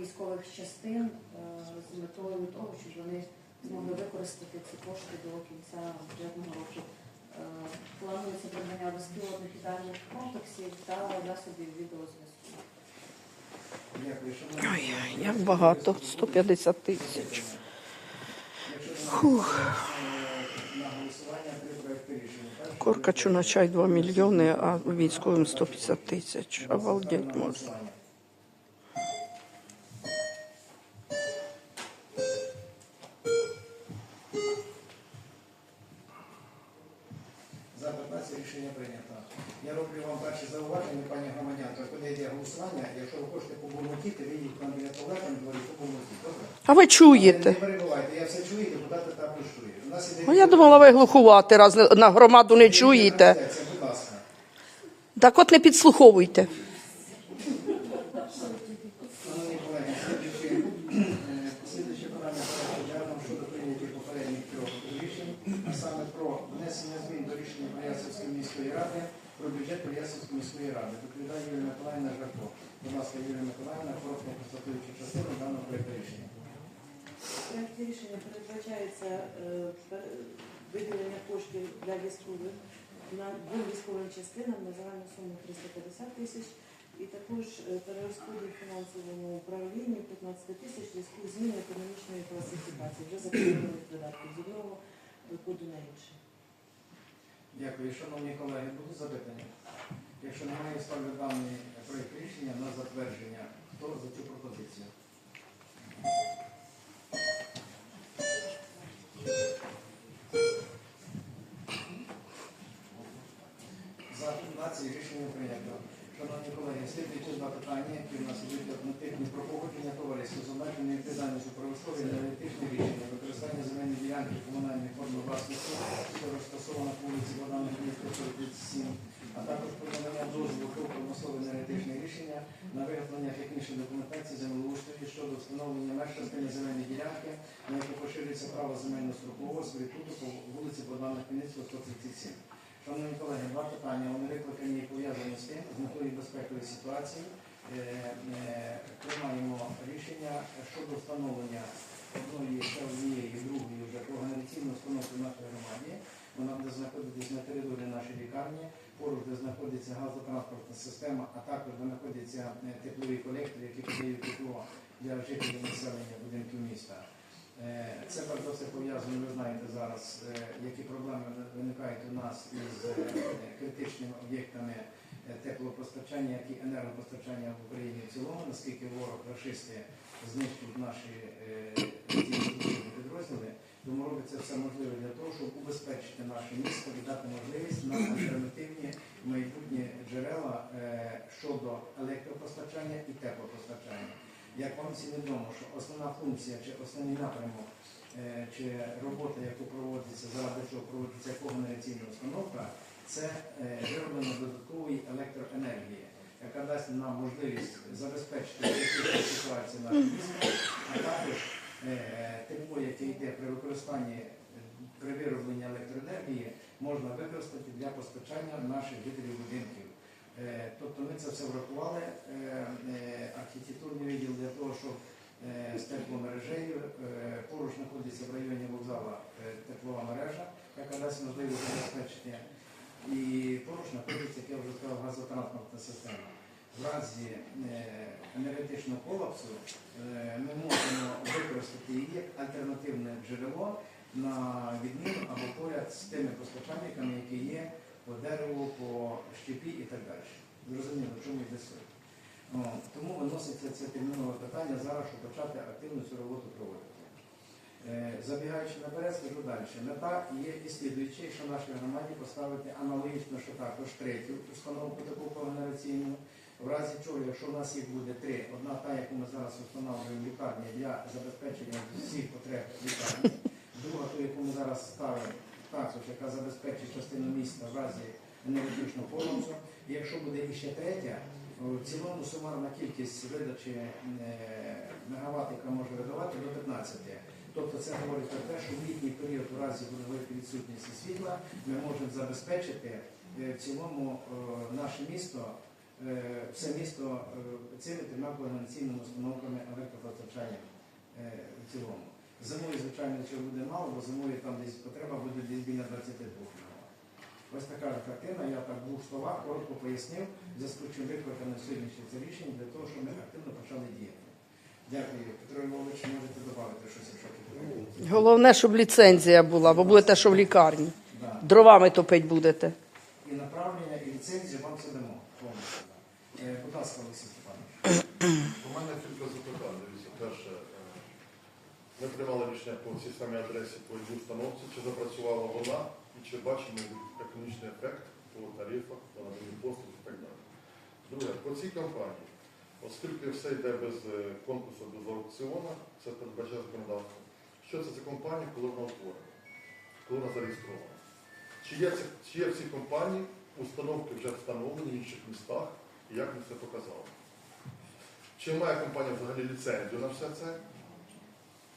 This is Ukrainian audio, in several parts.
військових частин е, з метою того, щоб вони змогли використати ці кошти до кінця бюджетного року. Е, Планується придбання безпілотних літальних комплексів та засобів відеозв'язку. Ой, як багато, 150 тисяч. Фух. Коркачу на чай 2 мільйони, а військовим 150 тисяч. Обалдеть можна. Рішення прийнято. Я роблю вам перше зауваження, пані громадянка, коли йде голосування, якщо ви хочете побурмотіти, ви їх там біля туалету, дворі побурмотіть. Добре? А ви чуєте? Не перебувайте, я все чую, депутати також чують. У нас іде Ну, я думала, ви глухувати, раз на громаду не чуєте. Це, будь ласка. Так от не підслуховуйте. Шановні колеги, слідуючи, е, слідуюче питання порядку денного щодо прийняття попередніх трьох рішень, а саме про внесення змін до рішення Переяславської міської ради про бюджет Переяславської міської ради. Доповідає Юлія Миколаївна Жарко. Будь ласка, Юлія Миколаївна, коротко констатуючи частину даного проєкту рішення. В проекті рішення передбачається е, виділення коштів для військових на двом військовим частинам на загальну суму 350 тисяч і також е, перерозподіл фінансовому управлінню 15 тисяч зв'язку з зміною економічної класифікації вже закріплених видатків з одного коду на інший. Дякую. Шановні колеги, будуть запитання? Якщо немає, ставлю даний проєкт рішення на затвердження. Хто за цю пропозицію? За 15 рішення прийнято. Шановні колеги, слідуючи два питання, які у нас ідуть однотипні про погодження товариства з обмеженою відповідальністю правослов'я на аналітичне рішення, використання земельної ділянки комунальної форми власності, що розташована по вулиці Богдана Хмельницького, 37, а також про надання дозволу про промислове енергетичне рішення на виготовлення технічної документації землеустрою щодо встановлення меж частини земельної ділянки, на яку поширюється право земельного строкового сервітуту по вулиці Богдана Хмельницького, 137. Шановні колеги, два питання. Вони викликані пов'язані з тим, з метою безпекової ситуації. Е, е, Приймаємо рішення щодо встановлення одної однієї, другої вже когенераційної установки в нашій громаді. Вона буде знаходитись на території нашої лікарні, поруч, де знаходиться газотранспортна система, а також де знаходяться е, теплові колектори, які подають тепло для жителів населення будинків міста. Е, Це перш все пов'язано, ви знаєте зараз, е, які проблеми виникають у нас із критичними об'єктами теплопостачання, як і енергопостачання в Україні в цілому, наскільки ворог рашисти знищують наші підрозділи. Тому робиться все можливе для того, щоб убезпечити наше місто і дати можливість на альтернативні майбутні джерела е, щодо електропостачання і теплопостачання. Як вам всім відомо, що основна функція чи основний напрямок е, чи робота, яку проводиться, заради чого проводиться когенераційна установка, це е, вироблення додаткової електроенергії, яка дасть нам можливість забезпечити ситуацію нашого міста, а також яке йде при використанні е, при виробленні електроенергії, можна використати для постачання наших жителів будинків. Е, Тобто ми це все врахували, е, архітектурний відділ для того, щоб з тепломережею поруч знаходиться в районі вокзала теплова мережа, яка дасть можливість забезпечити. І поруч знаходиться, як я вже сказав, газотранспортна система. В разі е, енергетичного колапсу е, ми можемо використати її як альтернативне джерело на відміну або поряд з тими постачальниками, які є по дереву, по щепі і так далі. Зрозуміло, чому йде суть. Тому виноситься це термінове питання зараз, щоб почати активну цю роботу проводити. Е, Забігаючи наперед, скажу далі. Мета є і слідуюча, що нашій громаді поставити аналогічно, що також третю установку таку когенераційну. В разі чого, якщо в нас їх буде три, одна та, яку ми зараз встановлюємо лікарні для забезпечення всіх потреб лікарні, друга, ту, яку ми зараз ставимо також, яка забезпечить частину міста в разі енергетичного колапсу. І якщо буде іще третя, в цілому сумарна кількість видачі е, мегаватт, яка може видавати, до 15. Тобто це говорить про те, що в літній період у разі великої відсутності світла ми можемо забезпечити е, в цілому наше місто все місто е, цими трьома координаційними установками електропостачання е, в цілому. Зимою, звичайно, цього буде мало, бо зимою там десь потреба буде десь біля 22 МВт. Ось така ж картина, я так в двох словах коротко пояснив, зв'язку чим викликане сьогоднішнє це рішення для того, щоб ми активно почали діяти. Дякую. Петро Львович, можете додати щось, якщо потрібно. Головне, щоб ліцензія була, бо будете що в лікарні. Дровами топить будете. І направлення, і ліцензію вам все дамо. повністю. Е, Будь ласка, Олексій Степанович. У мене кілька запитань. Дивіться, перше, е, ми рішення по цій самій адресі по установці, чи запрацювала вона і чи бачимо економічний ефект по тарифах, по наданню послуг і так далі. Друге, по цій компанії, оскільки все йде без е, конкурсу, без аукціону, це передбачає законодавство. Що це за компанія, коли вона утворена, коли вона зареєстрована? Чи є, чи є в цій компанії установки вже встановлені в інших містах, і як ми це показали? Чи має компанія взагалі ліцензію на все це?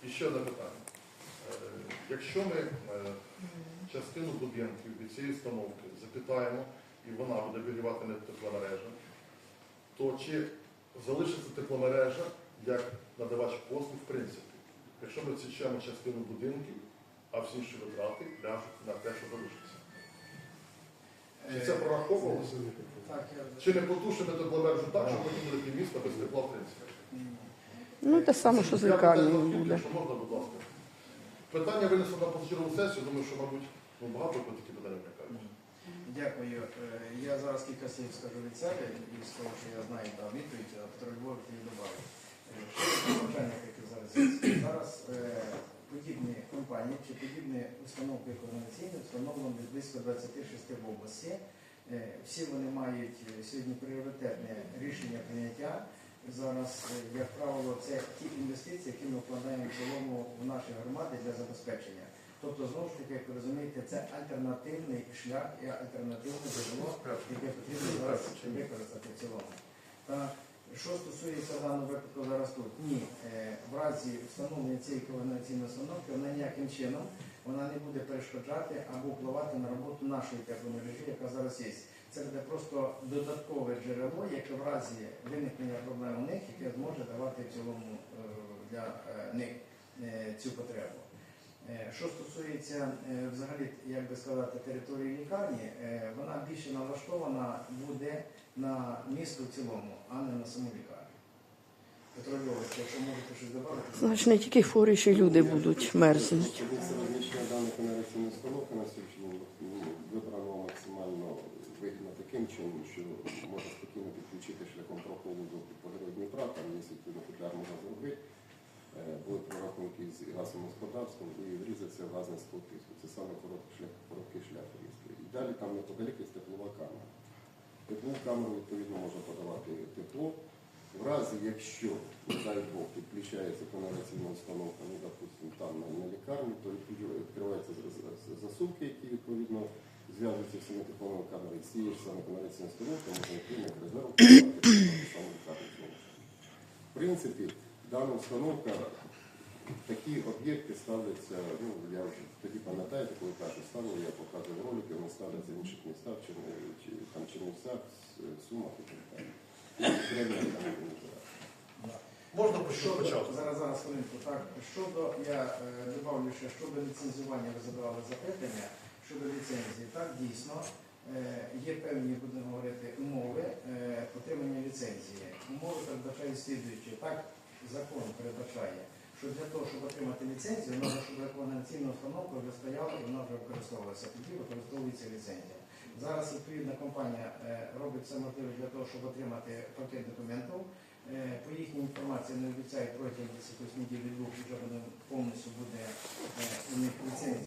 І ще одне питання. Е, Якщо ми е, частину будинків від цієї установки запитаємо, і вона буде обігрівати не тепломережа, то чи залишиться тепломережа як надавач послуг в принципі? Якщо ми відсічемо частину будинків, а всі інші витрати ляжуть на те, що залишиться. Чи це прораховувалося? Чи не потушити тепломережу так, щоб потім буде місто без тепла в принципі? Ну, те саме, що з лікарнею буде. Якщо можна, будь ласка. Питання винесено на позачергову сесію, думаю, що, мабуть, ну, багато по такі питання виникають. Дякую. Е, Я зараз кілька слів скажу від себе, і з того, що я знаю дав відповідь, а Петро Львович не додав. Що бажання, яке зараз? Зараз е, подібні компанії чи подібні установки координаційні встановлені близько 26 в області. Е, Всі вони мають сьогодні пріоритетне рішення прийняття. Зараз, е, як правило, це ті інвестиції, які ми вкладаємо в цілому в наші громади для забезпечення. Тобто, знову ж таки, як ви розумієте, це альтернативний шлях і альтернативне джерело, яке потрібно зараз використати в цілому. Та що стосується даного випадку зараз тут, ні, Е, в разі встановлення цієї координаційної установки вона ніяким чином вона не буде перешкоджати або впливати на роботу нашої тепломережі, яка зараз є. Це буде просто додаткове джерело, яке в разі виникнення проблем у них, яке зможе давати в цілому е, для е, них цю потребу. Е, Що стосується е, взагалі, як би сказати, території лікарні, е, вона більше налаштована буде на місто в цілому, а не на саму лікарню. Петро Львович, якщо можете щось додати. Значить, не тільки хворі, ще й люди будуть розміщення на сьогоднішній ну, вибрано максимально вигідно таким чином, що можна спокійно підключити шляхом проколу до Дніпра, там є відповідно підляр зробити, були прорахунки з газовим господарством і врізатися в газне стовпівство. Це саме короткий шлях, короткий шлях врізки. І далі там неподалік теплова камера. Теплу камеру відповідно можна подавати тепло. В разі, якщо, не дай Бог, підключається каналізаційна установка, ну, допустим, там на, лікарні, то відкриваються з- з- з- засувки, які відповідно зв'язуються всіми тепловими камерами. З цієї ж саме каналізаційної установки можна на резерв саме лікарню. В принципі, дана установка, такі об'єкти ставляться, ну, я вже тоді пам'ятаєте, коли перше ставили, я показував ролики, вони ставляться в інших містах, чи, чи там Чернівцях, Сумах і так далі. Можна по що почати? зараз, зараз хвилинку. Так, щодо, я е, добавлю ще щодо ліцензування, ви задавали запитання щодо ліцензії. Так, дійсно, е, є певні, будемо говорити, умови е, отримання ліцензії. Умови передбачають слідуючі. Так, закон передбачає, що для того, щоб отримати ліцензію, вона щоб рекомендаційна установка вже стояла і вона вже використовувалася. Тоді використовується ліцензія. Зараз відповідна компанія е, робить все можливе для того, щоб отримати пакет документів. Е, По їхній інформації не обіцяють протягом 10 неділі двох вже повністю буде е, у них ліцензія.